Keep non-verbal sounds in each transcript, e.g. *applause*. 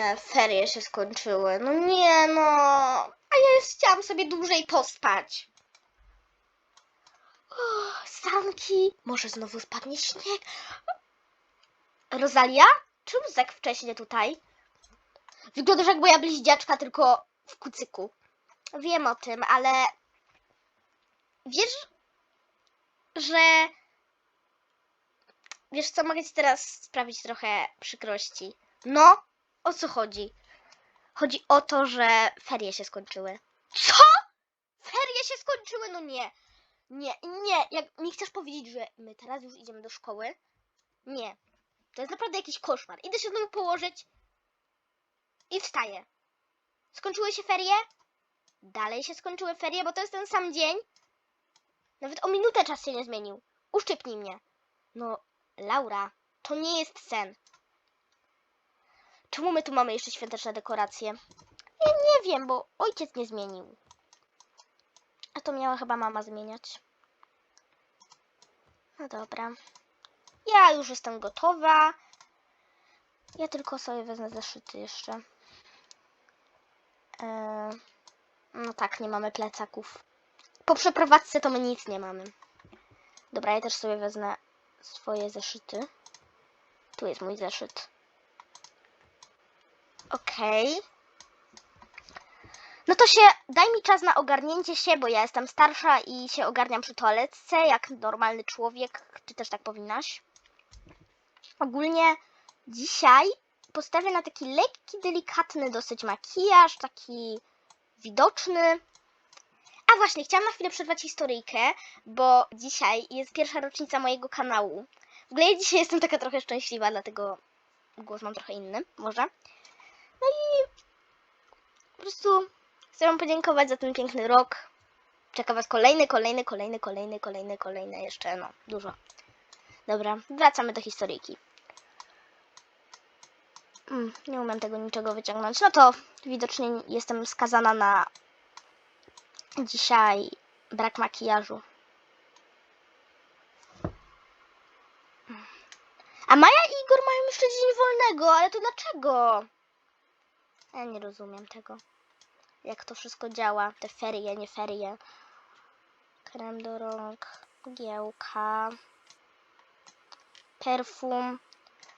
Nie, ferie się skończyły. No nie no. A ja chciałam sobie dłużej pospać. Sanki. Może znowu spadnie śnieg. Rosalia? Czemu tak wcześnie tutaj? Wyglądasz jak moja bliźniaczka, tylko w kucyku. Wiem o tym, ale wiesz, że wiesz co, mogę ci teraz sprawić trochę przykrości. No, o co chodzi? Chodzi o to, że ferie się skończyły. Co? Ferie się skończyły? No nie. Nie, nie. Jak mi chcesz powiedzieć, że my teraz już idziemy do szkoły? Nie. To jest naprawdę jakiś koszmar. Idę się znowu położyć i wstaję. Skończyły się ferie? Dalej się skończyły ferie, bo to jest ten sam dzień. Nawet o minutę czas się nie zmienił. Uszczypnij mnie. No, Laura, to nie jest sen. Czemu my tu mamy jeszcze świąteczne dekoracje? Ja nie wiem, bo ojciec nie zmienił. A to miała chyba mama zmieniać. No dobra. Ja już jestem gotowa. Ja tylko sobie wezmę zeszyty jeszcze. Eee, no tak, nie mamy plecaków. Po przeprowadzce to my nic nie mamy. Dobra, ja też sobie wezmę swoje zeszyty. Tu jest mój zeszyt. Okej. No to się, daj mi czas na ogarnięcie się, bo ja jestem starsza i się ogarniam przy toaletce, jak normalny człowiek. Ty też tak powinnaś. Ogólnie dzisiaj postawię na taki lekki, delikatny dosyć makijaż, taki widoczny. A właśnie, chciałam na chwilę przerwać historyjkę, bo dzisiaj jest pierwsza rocznica mojego kanału. W ogóle ja dzisiaj jestem taka trochę szczęśliwa, dlatego głos mam trochę inny, może. No i po prostu chcę Wam podziękować za ten piękny rok. Czeka Was kolejny, kolejny, kolejny, kolejny, kolejny, kolejny, jeszcze no, dużo. Dobra, wracamy do historyjki. Mm, nie umiem tego niczego wyciągnąć. No to widocznie jestem skazana na dzisiaj brak makijażu. A Maja i Igor mają jeszcze dzień wolnego, ale to dlaczego? Ja nie rozumiem tego. Jak to wszystko działa. Te ferie, nie ferie. Krem do rąk, mgiełka, perfum.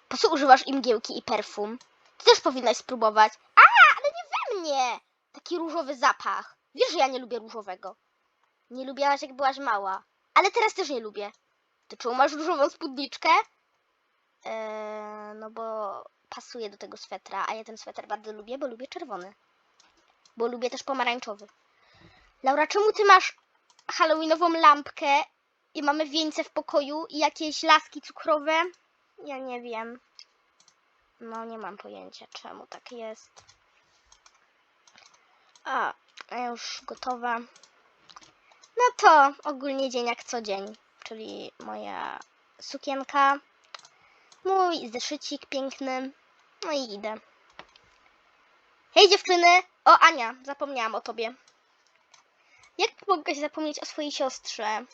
Po co używasz i mgiełki i perfum? Ty też powinnaś spróbować. A, ale nie we mnie! Taki różowy zapach. Wiesz, że ja nie lubię różowego. Nie lubiałaś, jak byłaś mała. Ale teraz też nie lubię. Ty czemu masz różową spódniczkę? Eee, no bo pasuje do tego swetra, a ja ten sweter bardzo lubię, bo lubię czerwony. Bo lubię też pomarańczowy. Laura, czemu ty masz halloweenową lampkę i mamy wieńce w pokoju i jakieś laski cukrowe? Ja nie wiem. No, nie mam pojęcia, czemu tak jest. A, już gotowa. No to ogólnie dzień jak co dzień, czyli moja sukienka, mój zeszycik piękny, no i idę. Hej dziewczyny! O Ania, zapomniałam o tobie. Jak mogę zapomnieć o swojej siostrze?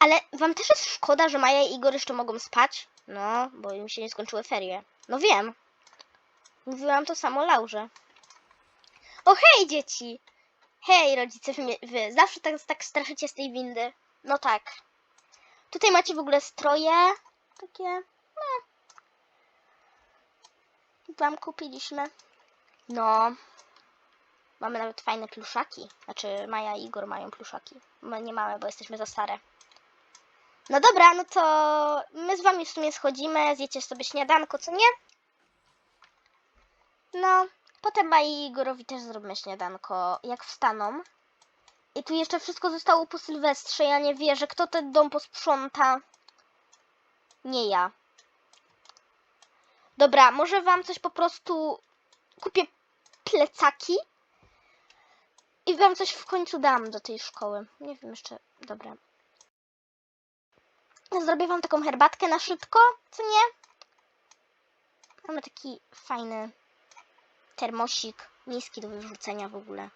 Ale wam też jest szkoda, że Maja i Igor jeszcze mogą spać? No, bo im się nie skończyły ferie. No wiem. Mówiłam to samo Laurze. O hej dzieci! Hej rodzice, wy, wy zawsze tak, tak straszycie z tej windy. No tak. Tutaj macie w ogóle stroje. Takie, no. Wam kupiliśmy. No. Mamy nawet fajne pluszaki. Znaczy Maja i Igor mają pluszaki. My nie mamy, bo jesteśmy za stare. No dobra, no to my z wami w sumie schodzimy, zjecie sobie śniadanko, co nie? No, potem Mai i Igorowi też zrobimy śniadanko, jak wstaną. I tu jeszcze wszystko zostało po Sylwestrze, ja nie wierzę, kto ten dom posprząta? Nie ja. Dobra, może wam coś po prostu kupię plecaki i wam coś w końcu dam do tej szkoły. Nie wiem jeszcze, dobra. Zrobię wam taką herbatkę na szybko, co nie? Mamy taki fajny termosik, niski do wyrzucenia w ogóle.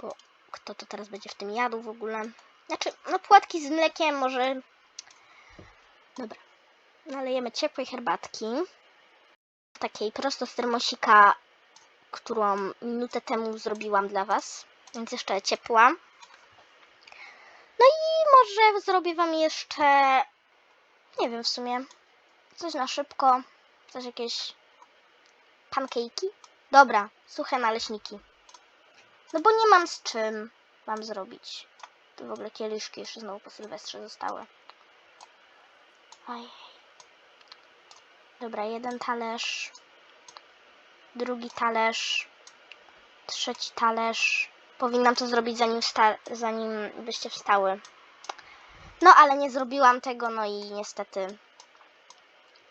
Bo kto to teraz będzie w tym jadł w ogóle? Znaczy, no płatki z mlekiem może... Dobra. Nalejemy ciepłej herbatki. Takiej prosto z termosika, którą minutę temu zrobiłam dla Was, więc jeszcze ciepła. No i może zrobię Wam jeszcze, nie wiem w sumie, coś na szybko, coś jakieś pankejki. Dobra, suche naleśniki. No bo nie mam z czym mam zrobić. Tu w ogóle kieliszki jeszcze znowu po Sylwestrze zostały. Oj. Dobra, jeden talerz. Drugi talerz. Trzeci talerz. Powinnam to zrobić zanim, zanim byście wstały. No, ale nie zrobiłam tego, no i niestety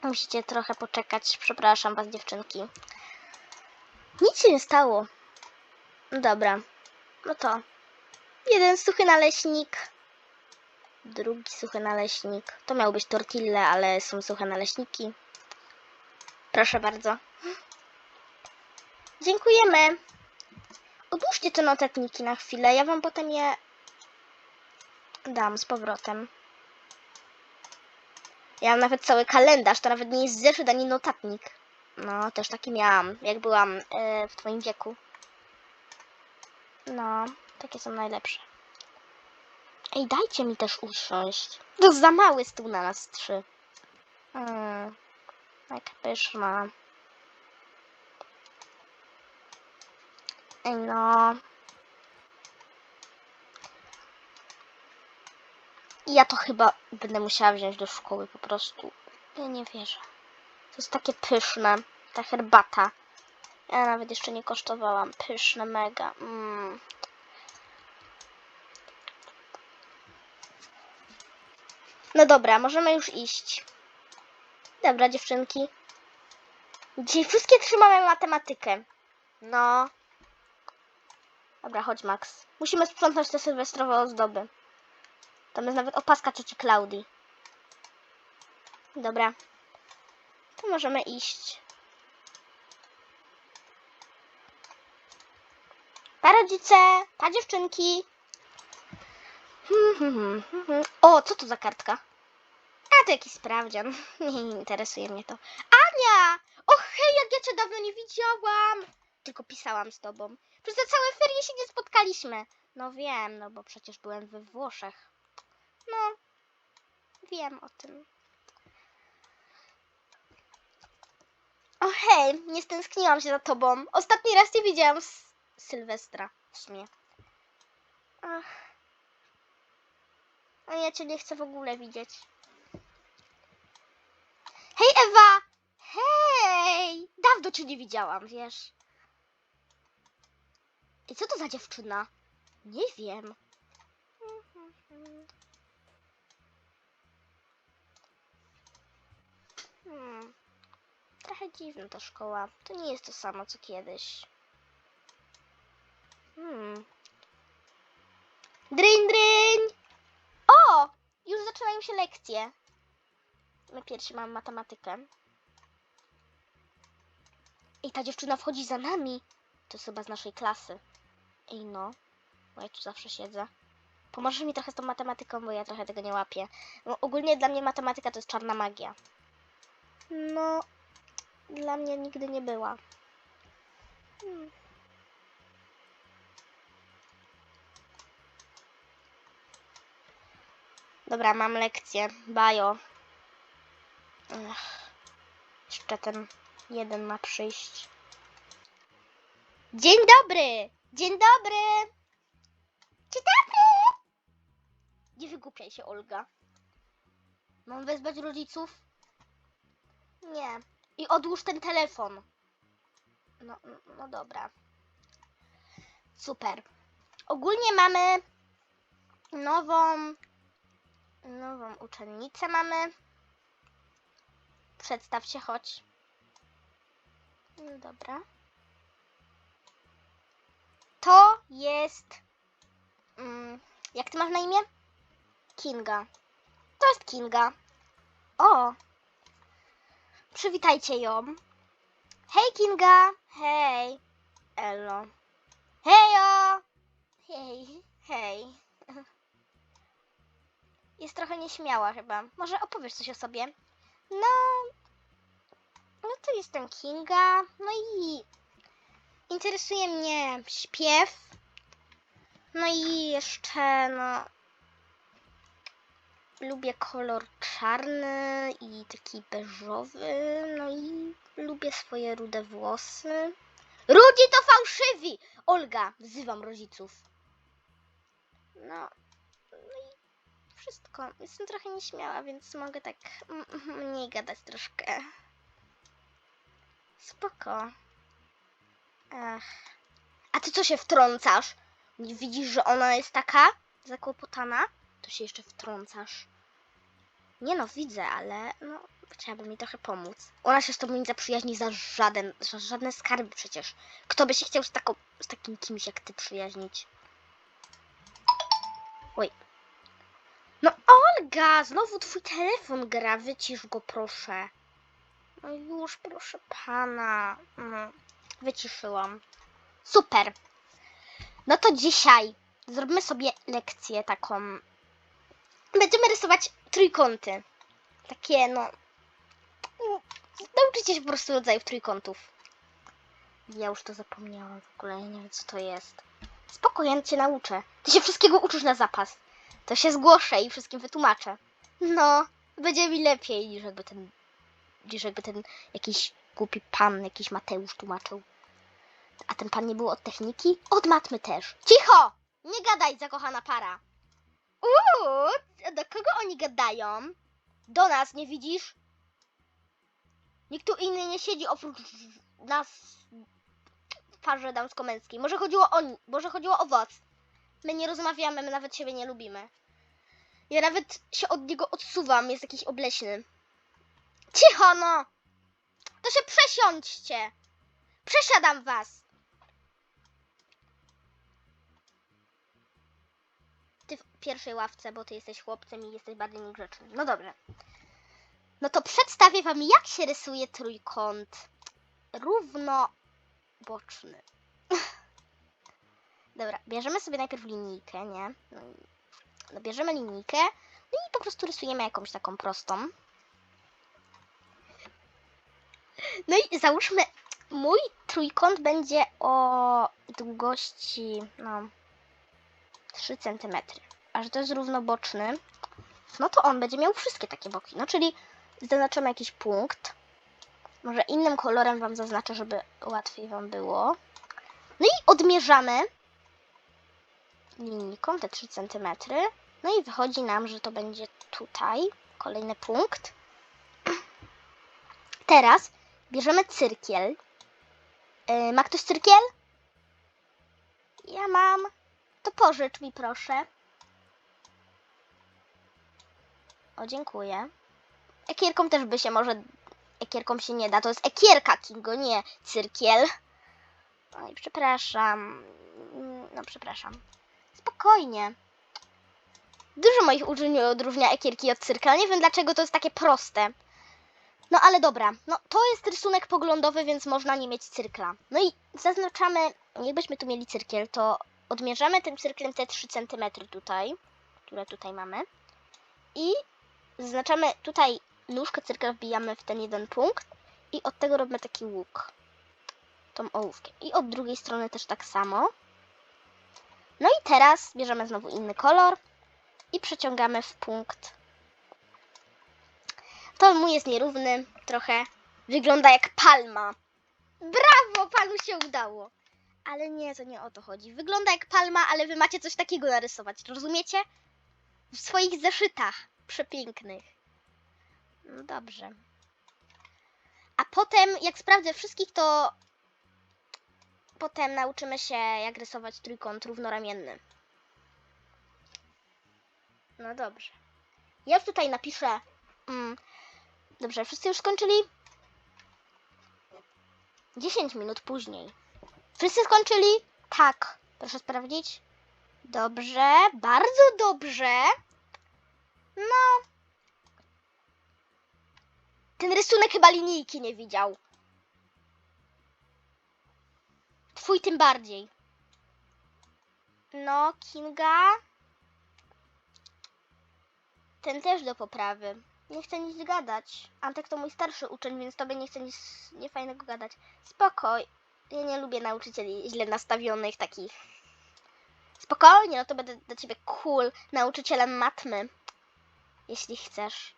musicie trochę poczekać. Przepraszam was, dziewczynki. Nic się nie stało. Dobra, no to jeden suchy naleśnik, drugi suchy naleśnik. To miał być tortille, ale są suche naleśniki. Proszę bardzo. Dziękujemy. Odłóżcie te notatniki na chwilę, ja wam potem je dam z powrotem. Ja mam nawet cały kalendarz, to nawet nie jest zeszyt ani notatnik. No, też taki miałam, jak byłam e, w twoim wieku. No, takie są najlepsze. Ej, dajcie mi też usiąść. To za mały stół na nas trzy. Mm, jaka pyszna. Ej, no. Ja to chyba będę musiała wziąć do szkoły po prostu. Ja nie wierzę. To jest takie pyszne. Ta herbata. Ja nawet jeszcze nie kosztowałam. Pyszne, mega. Mm. No dobra, możemy już iść. Dobra, dziewczynki. Dzisiaj wszystkie trzy mamy matematykę. No. Dobra, chodź Max. Musimy sprzątnąć te sylwestrowe ozdoby. Tam jest nawet opaska cioci Klaudii. Dobra. To możemy iść. Pa rodzice, pa dziewczynki. Hmm, hmm, hmm, hmm, hmm. O, co to za kartka? To jakiś sprawdzian. *laughs* Nie interesuje mnie to. Ania! O hej, jak ja cię dawno nie widziałam! Tylko pisałam z tobą. Przez te całe ferie się nie spotkaliśmy. No wiem, no bo przecież byłem we Włoszech. No, wiem o tym. O hej, nie stęskniłam się za tobą. Ostatni raz cię widziałam z Sylwestra w sumie. Ach. A ja cię nie chcę w ogóle widzieć. Hej Ewa! Hej! Dawno cię nie widziałam, wiesz. I co to za dziewczyna? Nie wiem. Hmm. Trochę dziwna ta szkoła. To nie jest to samo co kiedyś. Hmm. Dryń, dryń! O! Już zaczynają się lekcje. My pierwsi mamy matematykę. I ta dziewczyna wchodzi za nami. To jest chyba z naszej klasy. Ej no, bo ja tu zawsze siedzę. Pomożesz mi trochę z tą matematyką, bo ja trochę tego nie łapię. No, ogólnie dla mnie matematyka to jest czarna magia. No, dla mnie nigdy nie była. Hmm. Dobra, mam lekcję. Bajo. Ech. Jeszcze ten jeden ma przyjść. Dzień dobry! Dzień dobry! Dzień dobry! Nie wygłupiaj się, Olga. Mam wezwać rodziców? Nie. I odłóż ten telefon. No, no, dobra. Super. Ogólnie mamy nową nową uczennicę mamy. Przedstaw się, chodź. No dobra. To jest. Mm, jak ty masz na imię? Kinga. To jest Kinga. O! Przywitajcie ją. Hej Kinga! Hej! Elo. Hejo! Hej, hej. *laughs* Jest trochę nieśmiała chyba. Może opowiesz coś o sobie? No. No to jestem Kinga. No i interesuje mnie śpiew. No i jeszcze, no. Lubię kolor czarny i taki beżowy. No i lubię swoje rude włosy. Rudzi to fałszywi! Olga, wzywam rodziców. No, wszystko. Jestem trochę nieśmiała, więc mogę tak mniej gadać troszkę. Spoko. Ach. A ty co się wtrącasz? Widzisz, że ona jest taka zakłopotana? To się jeszcze wtrącasz. Nie no, widzę, ale no, chciałabym mi trochę pomóc. Ona się z tobą nie zaprzyjaźni za żaden, za żadne skarby przecież. Kto by się chciał z, taką, z takim kimś jak ty przyjaźnić? Oj. No Olga, znowu twój telefon gra, wycisz go proszę. No już, proszę pana. No, wyciszyłam. Super. No to dzisiaj zrobimy sobie lekcję taką. Będziemy rysować trójkąty. Takie, no. Nauczycie się po prostu rodzajów trójkątów. Ja już to zapomniałam w ogóle, nie wiem co to jest. Spokojnie, cię nauczę. Ty się wszystkiego uczysz na zapas. To się zgłoszę i wszystkim wytłumaczę. No, będzie mi lepiej niż jakby ten, niż jakby ten jakiś głupi pan, jakiś Mateusz tłumaczył. A ten pan nie był od techniki? Od matmy też. Cicho! Nie gadaj, zakochana para. Uuu, do kogo oni gadają? Do nas, nie widzisz? Nikt tu inny nie siedzi oprócz nas w parze damsko-męskiej. Może chodziło o, może chodziło o was. My nie rozmawiamy, my nawet siebie nie lubimy. Ja nawet się od niego odsuwam, jest jakiś obleśny. Cicho no! To się przesiądźcie! Przesiadam was! Ty w pierwszej ławce, bo ty jesteś chłopcem i jesteś bardziej niegrzeczny. No dobrze. No to przedstawię wam, jak się rysuje trójkąt równoboczny. Dobra, bierzemy sobie najpierw linijkę, nie? No, no bierzemy linijkę, no i po prostu rysujemy jakąś taką prostą. No i załóżmy, mój trójkąt będzie o długości, no, 3 cm. A że to jest równoboczny, no to on będzie miał wszystkie takie boki. No czyli zaznaczymy jakiś punkt. Może innym kolorem Wam zaznaczę, żeby łatwiej Wam było. No i odmierzamy linijką te 3 cm. No i wychodzi nam, że to będzie tutaj kolejny punkt. *clears throat* Teraz bierzemy cyrkiel. Yy, ma ktoś cyrkiel? Ja mam. To pożycz mi proszę. O, dziękuję. Ekierką też by się może... Ekierką się nie da, to jest ekierka, Kingo, nie cyrkiel. Oj, przepraszam. Mm, No, przepraszam. Spokojnie. Dużo moich uczniów odróżnia ekierki od cyrkla. Nie wiem dlaczego to jest takie proste. No ale dobra, no to jest rysunek poglądowy, więc można nie mieć cyrkla. No i zaznaczamy, jakbyśmy tu mieli cyrkiel, to odmierzamy tym cyrklem te 3 cm tutaj, które tutaj mamy. I zaznaczamy tutaj nóżkę cyrkla, wbijamy w ten jeden punkt i od tego robimy taki łuk. Tą ołówkiem. I od drugiej strony też tak samo. No i teraz bierzemy znowu inny kolor i przeciągamy w punkt. To mój jest nierówny, trochę. Wygląda jak palma. Brawo, panu się udało. Ale nie, to nie o to chodzi. Wygląda jak palma, ale wy macie coś takiego narysować, rozumiecie? W swoich zeszytach przepięknych. No dobrze. A potem, jak sprawdzę wszystkich, to potem nauczymy się, jak rysować trójkąt równoramienny. No dobrze. Ja tutaj napiszę. Mm, dobrze, wszyscy już skończyli? 10 minut później. Wszyscy skończyli? Tak. Proszę sprawdzić. Dobrze, bardzo dobrze. No. Ten rysunek chyba linijki nie widział. Twój tym bardziej. No, Kinga. Ten też do poprawy. Nie chcę nic gadać. Antek to mój starszy uczeń, więc tobie nie chcę nic niefajnego gadać. Spokoj. Ja nie lubię nauczycieli źle nastawionych, takich. Spokojnie, no to będę dla ciebie cool nauczycielem matmy. Jeśli chcesz.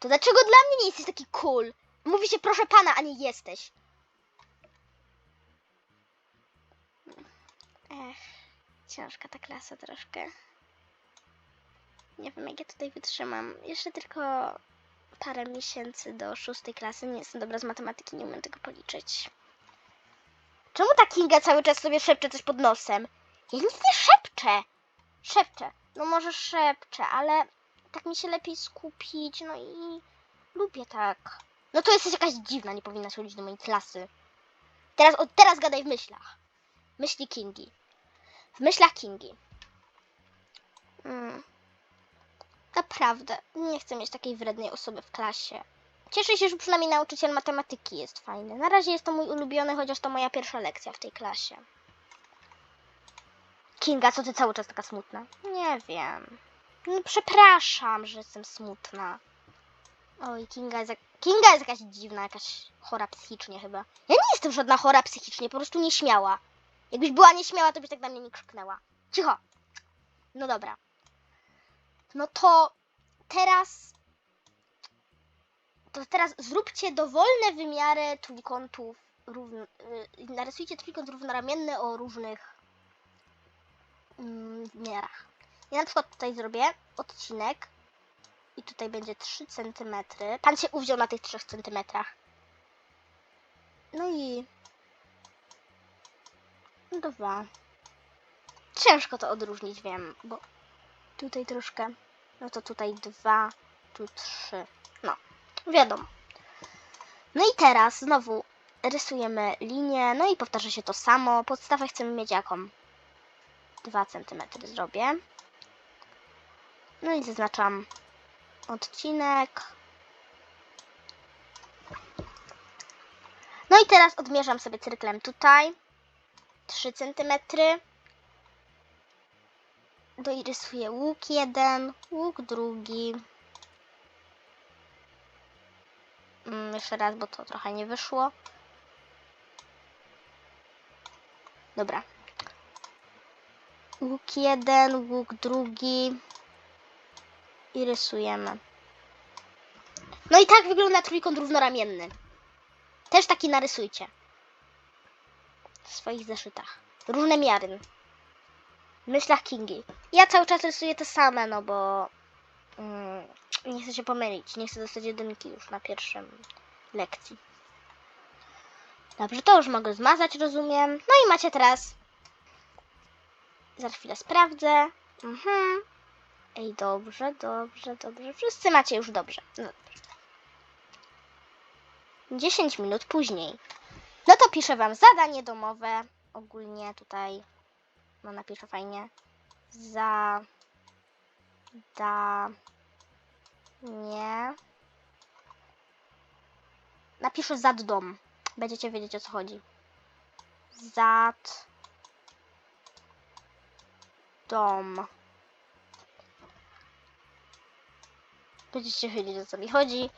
To dlaczego dla mnie nie jesteś taki cool? Mówi się proszę pana, a nie jesteś. Ech, ciężka ta klasa troszkę. Nie wiem, jak ja tutaj wytrzymam. Jeszcze tylko parę miesięcy do szóstej klasy. Nie jestem dobra z matematyki, nie umiem tego policzyć. Czemu ta Kinga cały czas sobie szepcze coś pod nosem? Ja nic nie szepczę. Szepczę. No może szepczę, ale tak mi się lepiej skupić. No i lubię tak. No to jesteś jakaś dziwna, nie powinnaś chodzić do mojej klasy. Teraz, od teraz gadaj w myślach. Myśli Kingi. W myślach Kingi. Mm. Naprawdę, nie chcę mieć takiej wrednej osoby w klasie. Cieszę się, że przynajmniej nauczyciel matematyki jest fajny. Na razie jest to mój ulubiony, chociaż to moja pierwsza lekcja w tej klasie. Kinga, co ty cały czas taka smutna? Nie wiem. No przepraszam, że jestem smutna. Oj, Kinga jest. Kinga jest jakaś dziwna, jakaś chora psychicznie chyba. Ja nie jestem żadna chora psychicznie, po prostu nieśmiała. Jakbyś była nieśmiała, to byś tak na mnie nie krzyknęła. Cicho! No dobra. No to teraz. To teraz zróbcie dowolne wymiary trójkątów. Y, narysujcie trójkąt równoramienny o różnych mm, wymiarach. Ja na przykład tutaj zrobię odcinek i tutaj będzie 3 cm. Pan się uwziął na tych 3 cm. No i dwa. Ciężko to odróżnić, wiem, bo tutaj troszkę, no to tutaj dwa, tu trzy. No, wiadomo. No i teraz znowu rysujemy linię, no i powtarza się to samo. Podstawę chcemy mieć jaką? 2 cm zrobię. No i zaznaczam odcinek. No i teraz odmierzam sobie cyrklem tutaj 3 cm. No i rysuję łuk jeden, łuk drugi. Mm, jeszcze raz, bo to trochę nie wyszło. Dobra. Łuk jeden, łuk drugi. I rysujemy. No i tak wygląda trójkąt równoramienny. Też taki narysujcie. W swoich zeszytach. Różne miary. W myślach Kingi. Ja cały czas rysuję te same, no bo mm, nie chcę się pomylić. Nie chcę dostać jedynki już na pierwszym lekcji. Dobrze, to już mogę zmazać, rozumiem. No i macie teraz. Za chwilę sprawdzę. Mhm. Ej, dobrze, dobrze, dobrze. Wszyscy macie już dobrze. No dobrze. 10 minut później. No to piszę wam zadanie domowe. Ogólnie tutaj no napiszę fajnie. Za da nie napiszę zad dom. Będziecie wiedzieć o co chodzi. Zad dom. Będziecie wiedzieć o co mi chodzi.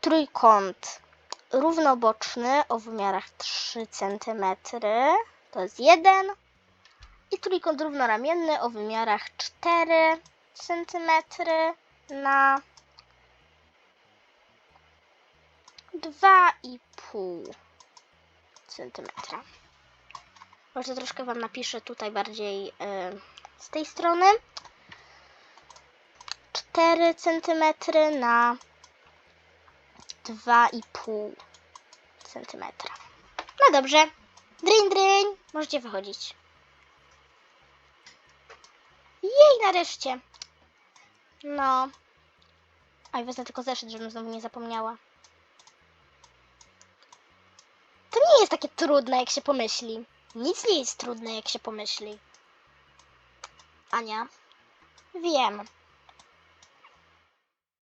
Trójkąt równoboczny o wymiarach 3 cm. To jest jeden. I trójkąt równoramienny o wymiarach 4 cm na 2,5 cm. Może troszkę Wam napiszę tutaj bardziej y, z tej strony. 4 cm na 2,5 cm. No dobrze. Dryń, dryń. Możecie wychodzić. Jej, nareszcie. No. Aj, wezmę tylko zeszyt, żebym znowu nie zapomniała. To nie jest takie trudne, jak się pomyśli. Nic nie jest trudne, jak się pomyśli. Ania. Wiem.